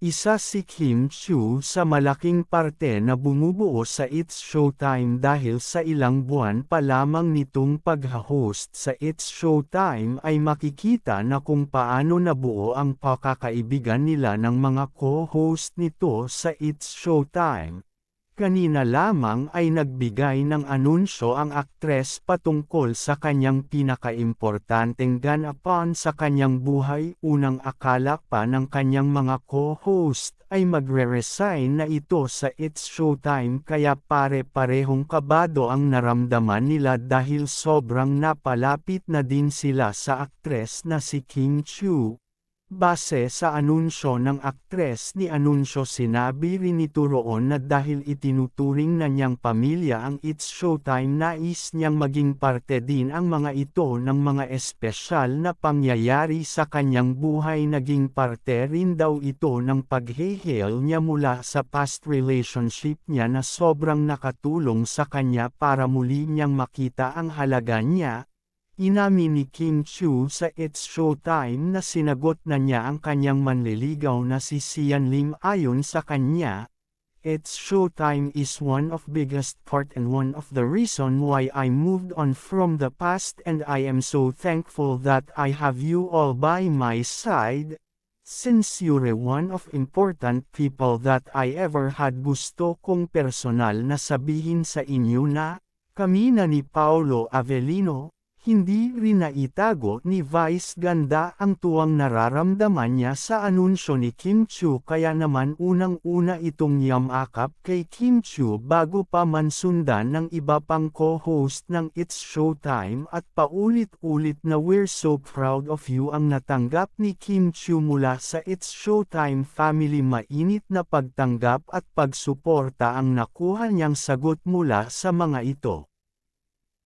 Isa si Kim Chu sa malaking parte na bumubuo sa It's Showtime dahil sa ilang buwan pa lamang nitong pag-host sa It's Showtime ay makikita na kung paano nabuo ang pakakaibigan nila ng mga co-host nito sa It's Showtime. Kanina lamang ay nagbigay ng anunsyo ang aktres patungkol sa kanyang pinakaimportanteng ganapan sa kanyang buhay. Unang akala pa ng kanyang mga co-host ay magre-resign na ito sa It's Showtime kaya pare-parehong kabado ang naramdaman nila dahil sobrang napalapit na din sila sa aktres na si Kim Chu. Base sa anunsyo ng aktres ni anunsyo sinabi rin nito roon na dahil itinuturing na niyang pamilya ang It's Showtime nais niyang maging parte din ang mga ito ng mga espesyal na pangyayari sa kanyang buhay. Naging parte rin daw ito ng paghehel niya mula sa past relationship niya na sobrang nakatulong sa kanya. Para muli niyang makita ang halaga niya, Inamin ni Kim Chu sa It's Showtime na sinagot na niya ang kanyang manliligaw na si Sian Lim ayon sa kanya. It's Showtime is one of biggest part and one of the reason why I moved on from the past and I am so thankful that I have you all by my side. Since you're one of important people that I ever had gusto kong personal na sabihin sa inyo na, kami na ni Paolo Avellino, hindi rin naitago ni Vice Ganda ang tuwang nararamdaman niya sa anunsyo ni Kim Chu kaya naman unang-una itong yamakap kay Kim Chu bago pa man sundan ng iba pang co-host ng It's Showtime at paulit-ulit na we're so proud of you ang natanggap ni Kim Chu mula sa It's Showtime family mainit na pagtanggap at pagsuporta ang nakuha niyang sagot mula sa mga ito.